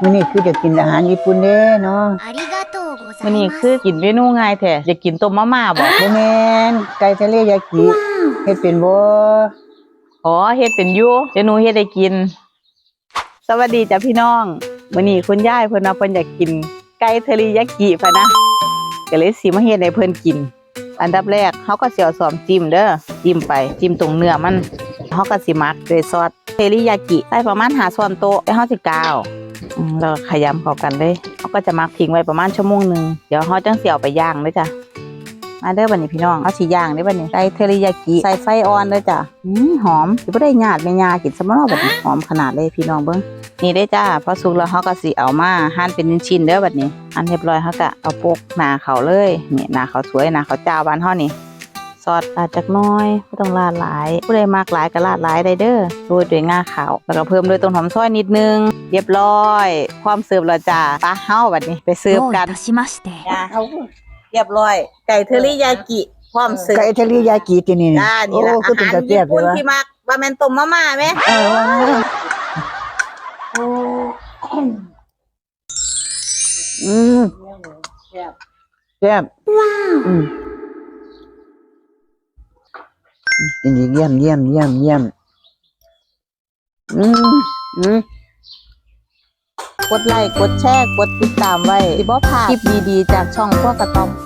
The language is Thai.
มื้อนี้คือจะกินอาหารญี่ปุ่นเด้เนาะ ありがとうござ มื้อย นี้ ま คือ す。 กินเมนูง่ายแท้อยากกินต้มมาม่าบ่ บ่แม่นไก่ทะเลยากิเฮ็ดเป็นบ่ อ๋อเฮ็ดเป็นอยู่เดี๋ยวหนูเฮ็ดให้กิน สวัสดีจ้ะพี่น้องมื้อนี้คุณยายเพิ่นว่าเพิ่นอยากกินไก่เทอริยากิพะนะก็เลยสิมาเฮ็ดให้เพิ่นกิน อันดับแรกเฮาก็สิเอาซ้อมจิ้มเด้อจิ้มไปจิ้มตรงเนื้อมันเฮาก็สิหมักด้วยซอสเทริยากิใส่ประมาณ5ช้อนโต๊ะแล้วเฮาสิกาว อืมแล้วก็ขยำเข้ากันเลยเฮาก็จะมักทิ้งไว้ประมาณชั่วโมงหนึ่งเดี๋ยวเฮาจังเสิเอาไปย่างเด้อจ้ะมาเด้อบัดนี้พี่น้องเอาสิย่างเด้บัดนี้ใส่เทริยากิใส่ไฟอ่อนเด้อจ้ะอืมหอมสิบ่ได้ญาติแม่ยากินซะบ่เนาะบัดนี้หอมขนาดเลยพี่น้องเบิ่งนี่เด้จ้าพอสุกแล้วเฮาก็สิเอามาหั่นเป็นชิ้นๆเด้อบัดนี้หั่นเรียบร้อยเฮาก็เอาโปกหนาเขาเลยนี่หนาเขาสวยหนาเขาเจ้าบ้านเฮานี่ ซอสลาดจักน้อยไม่ต้องลาดหลาย ผู้ใดมากหลายก็ลาดหลายได้เด้อโรยด้วยงาขาว แล้วก็เพิ่มด้วยต้นหอมซอยนิดนึง เรียบร้อย ความเสิร์ฟเราจะปลาเฮ้าแบบนี้ไปเสิร์ฟกันจ้เรียบร้อย ไก่เทอริยากิพร้อมเสิร์ฟไก่เทอริยากิที่นี่นะจ้านี่โอ้ละก็อาถึงหารจะเกียญี่บเลปุ่ยนวะที่มากว่าแมนต้มมาม่าไหมอืมแซ่บ แซ่บอืม กินอีกเยี่ยมเยี่ยมเยี่ยมเยี่ยมอืมอืมกดไลค์กดแชร์กดติดตามไว้สิบ่พลาดคลิปดีๆ จากช่องพวกกระต๊อบ